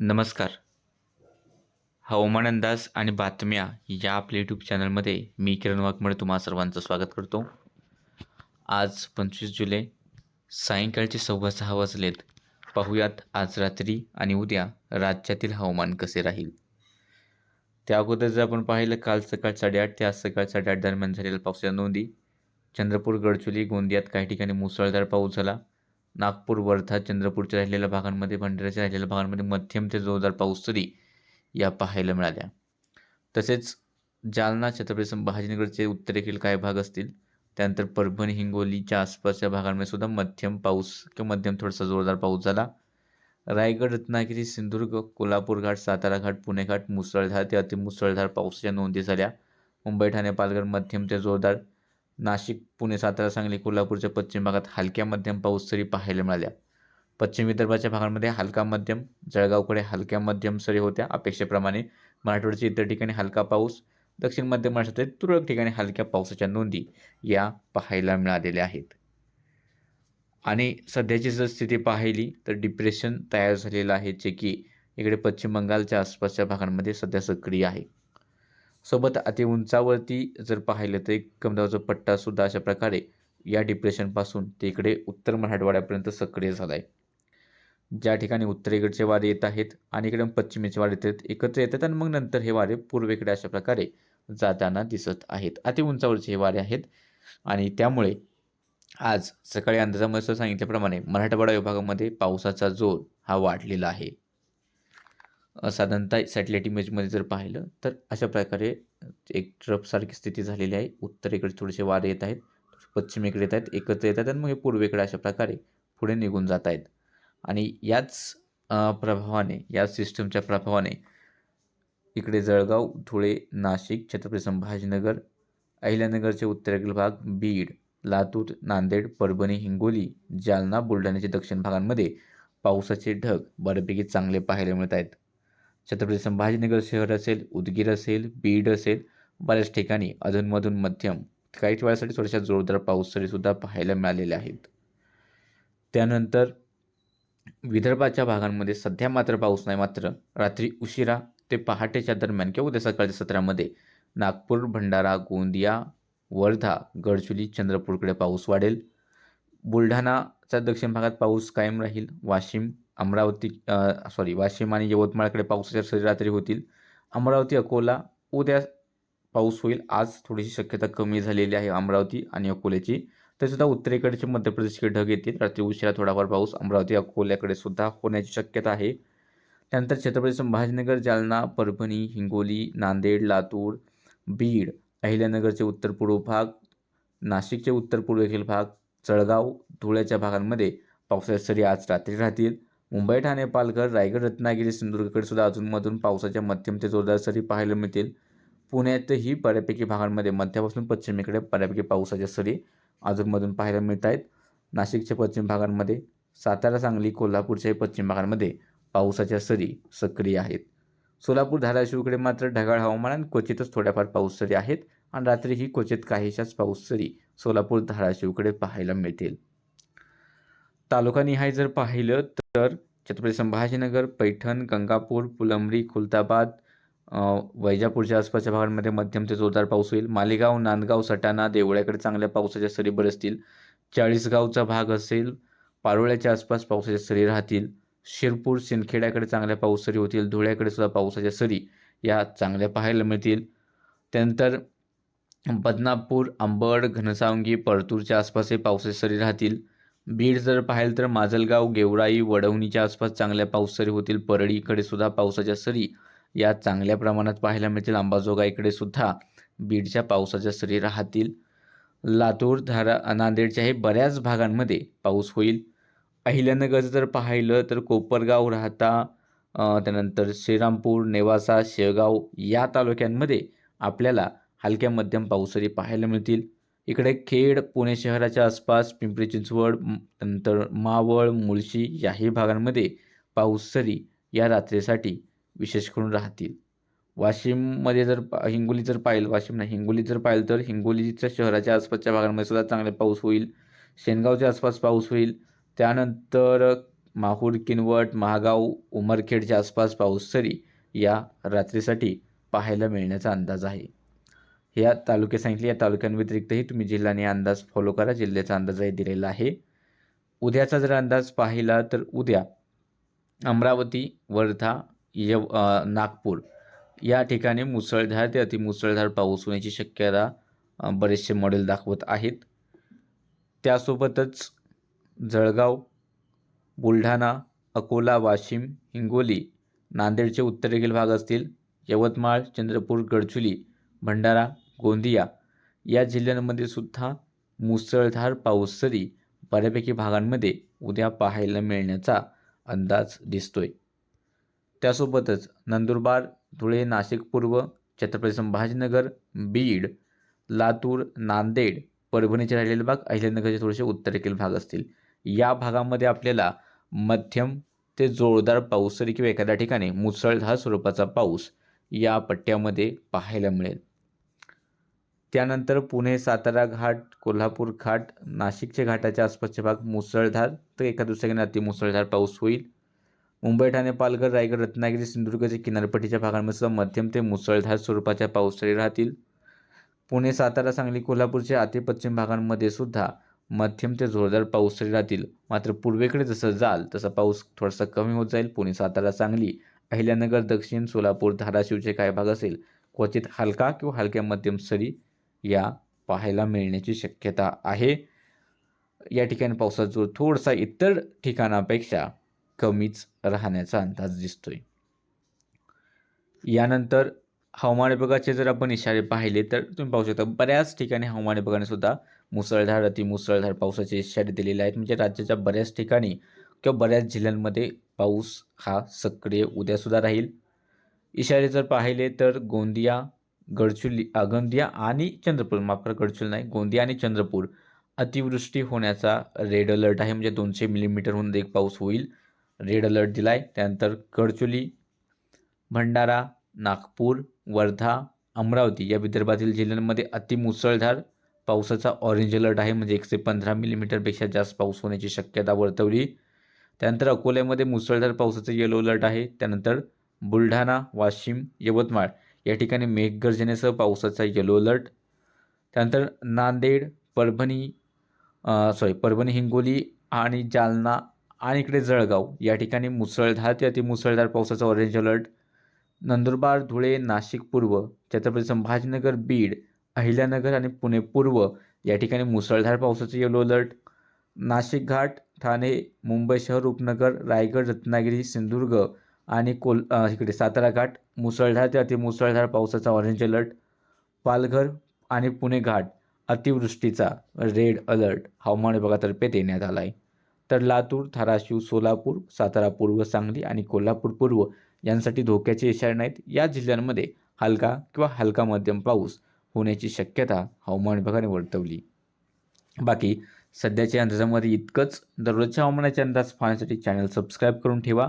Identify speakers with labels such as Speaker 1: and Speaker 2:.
Speaker 1: नमस्कार. हवामान अंदाज आणि बातम्या या आपल्या यूट्यूब चॅनलमध्ये मी किरण वाघमळे तुम्हा सर्वांचं स्वागत करतो. आज पंचवीस जुलै सायंकाळचे सव्वा सहा वाजलेत. पाहूयात आज रात्री आणि उद्या राज्यातील हवामान कसे राहील? त्या अगोदर जर आपण पाहिलं काल सकाळ साडेआठ ते आज सकाळ साडेआठ दरम्यान झालेल्या पावसाच्या नोंदी चंद्रपूर गडचुली गोंदियात काही ठिकाणी मुसळधार पाऊस झाला. नागपूर वर्धा चंद्रपूरच्या राहिलेल्या भागांमध्ये भंडाऱ्याच्या राहिलेल्या भागांमध्ये मध्यम ते जोरदार पाऊस तरी या पाहायला मिळाल्या. तसेच जालना छत्रपती संभाजीनगरचे उत्तरेकडील काही भाग असतील त्यानंतर परभणी हिंगोलीच्या आसपासच्या भागांमध्ये सुद्धा मध्यम पाऊस किंवा मध्यम थोडासा जोरदार पाऊस झाला. रायगड रत्नागिरी सिंधुदुर्ग कोल्हापूर घाट सातारा घाट पुणे घाट मुसळधार ते अतिमुसळधार पावसाच्या नोंदी झाल्या. मुंबई ठाणे पालघर मध्यम ते जोरदार नाशिक पुणे सातारा सांगली कोल्हापूरच्या पश्चिम भागात हलक्या मध्यम पाऊस सरी पाहायला मिळाल्या. पश्चिम विदर्भाच्या भागांमध्ये हलका मध्यम जळगावकडे हलक्या मध्यम सरी होत्या. अपेक्षेप्रमाणे मराठवाड्याच्या इतर ठिकाणी हलका पाऊस दक्षिण मध्य महाराष्ट्रातील तुरळक ठिकाणी हलक्या पावसाच्या नोंदी या पाहायला मिळालेल्या आहेत. आणि सध्याची जर स्थिती पाहिली तर डिप्रेशन तयार झालेलं आहे जे की इकडे पश्चिम बंगालच्या आसपासच्या भागांमध्ये सध्या सक्रिय आहे. सोबत अति उंचावरती जर पाहिलं तर एक कमदावाचा पट्टासुद्धा अशा प्रकारे या डिप्रेशनपासून ते इकडे उत्तर मराठवाड्यापर्यंत सक्रिय झाला आहे ज्या ठिकाणी उत्तरेकडचे वारे येत आहेत आणि इकडे पश्चिमेचे वारे येत आहेत एकत्र येतात आणि मग नंतर हे वारे पूर्वेकडे अशा प्रकारे जाताना दिसत आहेत. अति उंचावरचे हे वारे आहेत आणि त्यामुळे आज सकाळी अंदाजामध्ये सांगितल्याप्रमाणे मराठवाडा विभागामध्ये पावसाचा जोर हा वाढलेला आहे. साधारणतः सॅटेलाईट इमेजमध्ये जर पाहिलं तर अशा प्रकारे एक ट्रपसारखी स्थिती झालेली आहे. उत्तरेकडे थोडेसे वारे येत आहेत पश्चिमेकडे येत आहेत एकत्र येत आहेत आणि मग हे पूर्वेकडे अशा प्रकारे पुढे निघून जात आहेत. आणि याच प्रभावाने या सिस्टमच्या प्रभावाने इकडे जळगाव धुळे नाशिक छत्रपती संभाजीनगर अहिल्यानगरचे उत्तरेकडील भाग बीड लातूर नांदेड परभणी हिंगोली जालना बुलढाण्याच्या दक्षिण भागांमध्ये पावसाचे ढग बऱ्यापैकी चांगले पाहायला मिळत आहेत. छत्रपती संभाजीनगर शहर असेल उदगीर असेल बीड असेल बऱ्याच ठिकाणी अधूनमधून मध्यम. काही वेळासाठी थोड्याशा जोरदार पाऊस तरीसुद्धा पाहायला मिळालेले आहेत. त्यानंतर विदर्भाच्या भागांमध्ये सध्या मात्र पाऊस नाही मात्र रात्री उशिरा ते पहाटेच्या दरम्यान किंवा उद्या सकाळच्या सत्रामध्ये नागपूर भंडारा गोंदिया वर्धा गडचुली चंद्रपूरकडे पाऊस वाढेल. बुलढाणाच्या दक्षिण भागात पाऊस कायम राहील. वाशिम अमरावती सॉरी वाशिम आणि यवतमाळकडे पावसाच्या सरी रात्री होतील. अमरावती अकोला उद्या पाऊस होईल. आज थोडीशी शक्यता कमी झालेली आहे अमरावती आणि अकोल्याची. तरीसुद्धा उत्तरेकडचे मध्य प्रदेशकडे ढग येतील. रात्री उशिरा थोडाफार पाऊस. अमरावती अकोल्याकडे सुद्धा होण्याची शक्यता आहे. त्यानंतर छत्रपती संभाजीनगर जालना परभणी हिंगोली नांदेड लातूर बीड अहिल्यानगरचे उत्तर पूर्व भाग नाशिकचे उत्तर पूर्वेखील भाग जळगाव धुळ्याच्या भागांमध्ये पावसाच्या सरी आज रात्री राहतील. मुंबई ठाणे पालघर रायगड रत्नागिरी सिंधुदुर्गकडे सुद्धा अजूनमधून पावसाच्या मध्यम ते जोरदार सरी पाहायला मिळतील. पुण्यातही बऱ्यापैकी भागांमध्ये मध्यापासून पश्चिमेकडे बऱ्यापैकी पावसाच्या सरी अजूनमधून पाहायला मिळत आहेत नाशिकच्या पश्चिम भागांमध्ये सातारा सांगली कोल्हापूरच्याही पश्चिम भागांमध्ये पावसाच्या सरी सक्रिय आहेत. सोलापूर धाराशिवकडे मात्र ढगाळ हवामान आणि क्वचितच थोड्याफार पाऊस सरी आहेत आणि रात्रीही क्वचित काहीशाच पाऊस सरी सोलापूर धाराशिवकडे पाहायला मिळतील. तालुकानिहाय जर पाहिलं तर छत्रपती संभाजीनगर पैठण गंगापूर फुलंब्री खुलताबाद वैजापूरच्या आसपासच्या भागांमध्ये मध्यम ते जोरदार पाऊस होईल. मालेगाव नांदगाव सटाणा देवळ्याकडे चांगल्या पावसाच्या सरी बरसतील चाळीसगावचा भाग असेल पारोळ्याच्या आसपास पावसाच्या सरी राहतील. शिरपूर सिंदखेड्याकडे चांगल्या पाऊस सरी होतील. धुळ्याकडे सुद्धा पावसाच्या सरी या चांगल्या पाहायला मिळतील. त्यानंतर बदनापूर आंबड घनसावंगी परतूरच्या आसपासही पावसाच्या सरी राहतील. बीड जर पाहिलं तर माजलगाव गेवराई वडवणीच्या आसपास चांगल्या पाऊस सरी होतील. परळीकडे सुद्धा पावसाच्या सरी या चांगल्या प्रमाणात पाहायला मिळतील. अंबाजोगाईकडे सुद्धा बीडच्या पावसाच्या सरी राहतील. लातूर धारा नांदेडच्याही बऱ्याच भागांमध्ये पाऊस होईल. अहिल्यानगर जर पाहिलं तर कोपरगाव राहता त्यानंतर श्रीरामपूर नेवासा शेळगाव या तालुक्यांमध्ये आपल्याला हलक्या मध्यम पाऊसरी पाहायला मिळतील. इकडे खेड पुणे शहराच्या आसपास पिंपरी चिंचवड नंतर मावळ मुळशी याही भागांमध्ये पाऊसरी या रात्रीसाठी विशेष करून राहतील. वाशिममध्ये जर हिंगोली जर पाहिलं वाशिम नाही हिंगोली जर पाहिलं तर हिंगोलीच्या शहराच्या आसपासच्या भागांमध्ये सुद्धा चांगले पाऊस होईल. शेनगावच्या आसपास पाऊस होईल. त्यानंतर माहूर किनवट महागाव उमरखेडच्या आसपास पाऊस सरी या रात्रीसाठी पाहायला मिळण्याचा अंदाज आहे. या तालुके सांगितले. या तालुक्यांव्यतिरिक्तही तुम्ही जिल्ह्याने अंदाज फॉलो करा. जिल्ह्याचा अंदाजही दिलेला आहे. उद्याचा जर अंदाज पाहिला तर उद्या अमरावती वर्धा यव नागपूर या ठिकाणी मुसळधार ते अतिमुसळधार पाऊस होण्याची शक्यता बरेचसे मॉडेल दाखवत आहेत. त्यासोबतच जळगाव बुलढाणा अकोला वाशिम हिंगोली नांदेडचे उत्तरेकडील भाग असतील यवतमाळ चंद्रपूर गडचुली भंडारा गोंदिया या जिल्ह्यांमध्ये सुद्धा मुसळधार पाऊस सरी बऱ्यापैकी भागांमध्ये उद्या पाहायला मिळण्याचा अंदाज दिसतोय. त्यासोबतच नंदुरबार धुळे नाशिक पूर्व छत्रपती संभाजीनगर बीड लातूर नांदेड परभणीचे राहिलेले भाग अहिल्यानगरचे थोडेसे उत्तरेकडील भाग असतील. या भागामध्ये आपल्याला मध्यम ते जोरदार पाऊस तरी किंवा एखाद्या ठिकाणी मुसळधार स्वरूपाचा पाऊस या पट्ट्यामध्ये पाहायला मिळेल. त्यानंतर पुणे सातारा घाट कोल्हापूर घाट नाशिकचे घाटाच्या आसपासचे भाग मुसळधार तर एका दुसऱ्याने अति अतिमुसळधार पाऊस होईल. मुंबई ठाणे पालघर रायगड रत्नागिरी सिंधुदुर्गच्या किनारपट्टीच्या भागांमध्ये सुद्धा मध्यम ते मुसळधार स्वरूपाच्या पावसाळी राहतील. पुणे सातारा सांगली कोल्हापूरच्या अतिपश्चिम भागांमध्ये सुद्धा मध्यम ते जोरदार पाऊसही राहतील. मात्र पूर्वेकडे जसं जाल तसा पाऊस थोडासा कमी होत जाईल. पुणे सातारा सांगली अहिल्यानगर दक्षिण सोलापूर धाराशिवचे काही भाग असेल क्वचित हलका किंवा हलक्या मध्यम सरी या पाहायला मिळण्याची शक्यता आहे. या ठिकाणी पावसाचा जोर थोडासा इतर ठिकाणापेक्षा कमीच राहण्याचा अंदाज दिसतोय. यानंतर हवामान विभागाचे जर आपण इशारे पाहिले तर तुम्ही पाहू शकता बऱ्याच ठिकाणी हवामान विभागाने सुद्धा मुसळधार अतिमुसळधार पावसाचे इशारे दिलेले आहेत. म्हणजे राज्याच्या बऱ्याच ठिकाणी किंवा बऱ्याच जिल्ह्यांमध्ये पाऊस हा सक्रिय उद्यासुद्धा राहील. इशारे जर पाहिले तर गोंदिया गडचुली गोंदिया आणि चंद्रपूर. माफ करा नाही गोंदिया आणि चंद्रपूर. अतिवृष्टी होण्याचा रेड अलर्ट आहे. म्हणजे दोनशे मिलीमीटरहून एक पाऊस होईल रेड अलर्ट दिला आहे त्यानंतर गडचुली भंडारा नागपूर वर्धा अमरावती या विदर्भातील जिल्ह्यांमध्ये अतिमुसळधार पावसाचा ऑरेंज अलर्ट आहे. म्हणजे एकशे पंधरा मिलीमीटरपेक्षा जास्त पाऊस होण्याची शक्यता वर्तवली. त्यानंतर अकोल्यामध्ये मुसळधार पावसाचं येलो अलर्ट आहे. त्यानंतर बुलढाणा वाशिम यवतमाळ. या ठिकाणी मेघगर्जनेसह पावसाचा येलो अलर्ट त्यानंतर नांदेड परभणी सॉरी परभणी हिंगोली आणि जालना आणि इकडे जळगाव या ठिकाणी मुसळधार ते अतिमुसळधार पावसाचा ऑरेंज अलर्ट नंदुरबार धुळे नाशिक पूर्व छत्रपती संभाजीनगर बीड अहिल्यानगर आणि पुणे पूर्व या ठिकाणी मुसळधार पावसाचे येलो अलर्ट नाशिक घाट ठाणे मुंबई शहर उपनगर रायगड रत्नागिरी सिंधुदुर्ग आणि कोल इकडे सातारा घाट मुसळधार ते अति मुसळधार पावसाचा ऑरेंज अलर्ट पालघर आणि पुणे घाट अतिवृष्टीचा रेड अलर्ट हवामान विभागातर्फे देण्यात आला आहे तर लातूर धाराशिव सोलापूर सातारा पूर्व सांगली आणि कोल्हापूर पूर्व यांसाठी धोक्याचे इशारे नाहीत. या जिल्ह्यांमध्ये हलका किंवा हलका मध्यम पाऊस होण्याची शक्यता हवामान विभागाने वर्तवली. बाकी सध्याच्या अंदाजामध्ये इतकंच. दररोजच्या हवामानाचे अंदाज पाहण्यासाठी चॅनल सबस्क्राईब करून ठेवा.